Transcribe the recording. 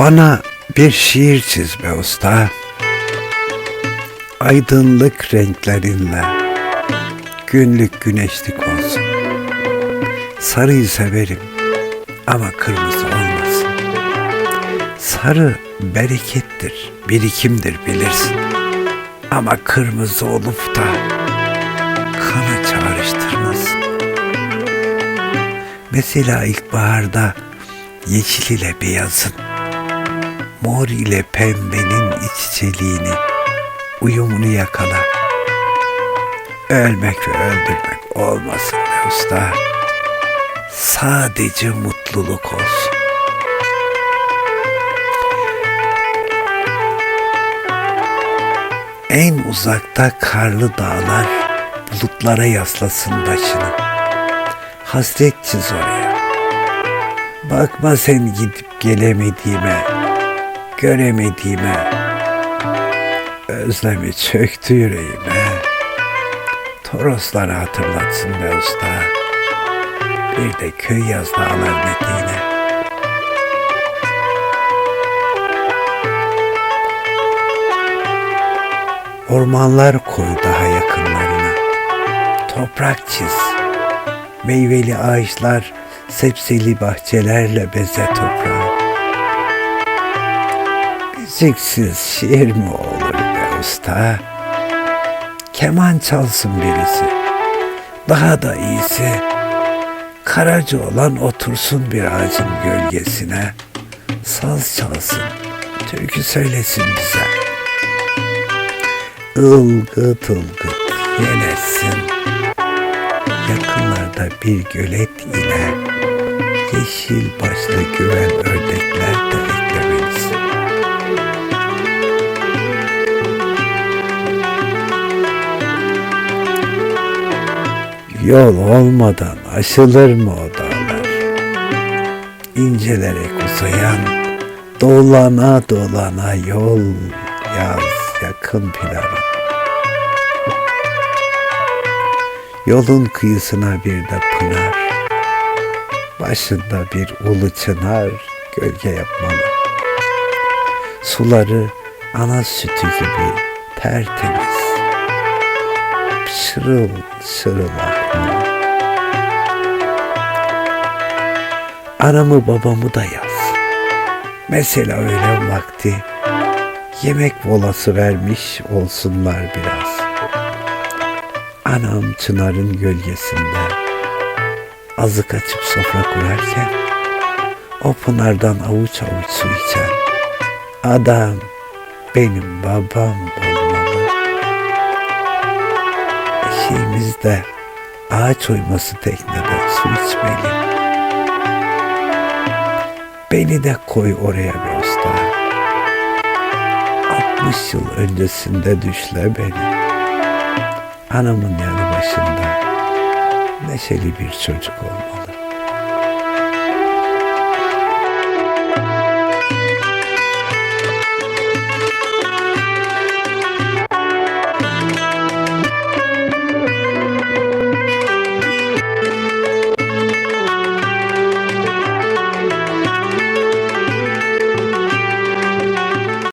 Bana bir şiir çiz be usta. Aydınlık renklerinle günlük güneşlik olsun. Sarıyı severim ama kırmızı olmasın. Sarı berekettir, birikimdir bilirsin. Ama kırmızı olup da kana çağrıştırmasın. Mesela ilkbaharda yeşil ile beyazın, mor ile pembenin iç uyumunu yakala. Ölmek ve öldürmek olmasın be usta. Sadece mutluluk olsun. En uzakta karlı dağlar bulutlara yaslasın başını. Hasret çiz oraya. Bakma sen gidip gelemediğime, göremediğime. Özlemi çöktü yüreğime. Torosları hatırlatsın be usta. Bir de köy yaz dağlar. Ormanlar koy daha yakınlarına. Toprak çiz. Meyveli ağaçlar, sepsili bahçelerle beze toprağı. Müziksiz şiir mi olur be usta? Keman çalsın birisi. Daha da iyisi. Karaca olan otursun bir ağacın gölgesine. Saz çalsın, türkü söylesin bize. Ilgıt ılgıt yelesin. Yakınlarda bir gölet ile yeşil başlı güven ördekler Yol olmadan aşılır mı o dağlar? İncelerek uzayan, dolana dolana yol yaz yakın plana. Yolun kıyısına bir de pınar, başında bir ulu çınar gölge yapmalı. Suları ana sütü gibi tertemiz, şırıl şırıl akmalı. Anamı babamı da yaz. Mesela öğlen vakti yemek molası vermiş olsunlar biraz. Anam çınarın gölgesinde azık açıp sofra kurarken o pınardan avuç avuç su içen adam benim babam olmalı. Eşiğimiz de ağaç oyması teknede su içmeli. Beni de koy oraya be usta. 60 yıl öncesinde düşle beni. Anamın yanı başında neşeli bir çocuk olmalı.